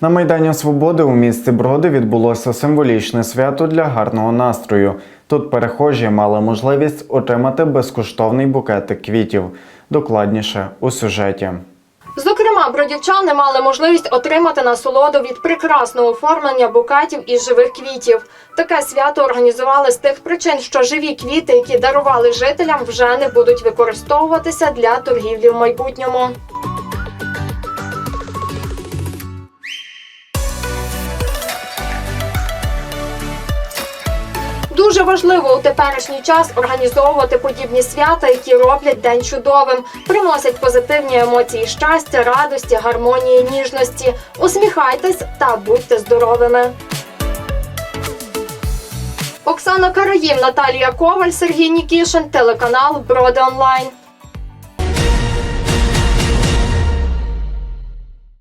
На Майдані Свободи у місті Броди відбулося символічне свято для гарного настрою. Тут перехожі мали можливість отримати безкоштовний букетик квітів. Докладніше у сюжеті. Зокрема, бродівчани мали можливість отримати насолоду від прекрасного оформлення букетів із живих квітів. Таке свято організували з тих причин, що живі квіти, які дарували жителям, вже не будуть використовуватися для торгівлі в майбутньому. Дуже важливо у теперішній час організовувати подібні свята, які роблять день чудовим, приносять позитивні емоції щастя, радості, гармонії, ніжності. Усміхайтесь та будьте здоровими. Оксана Караїв, Наталія Коваль, Сергій Нікішин, телеканал Броди Онлайн.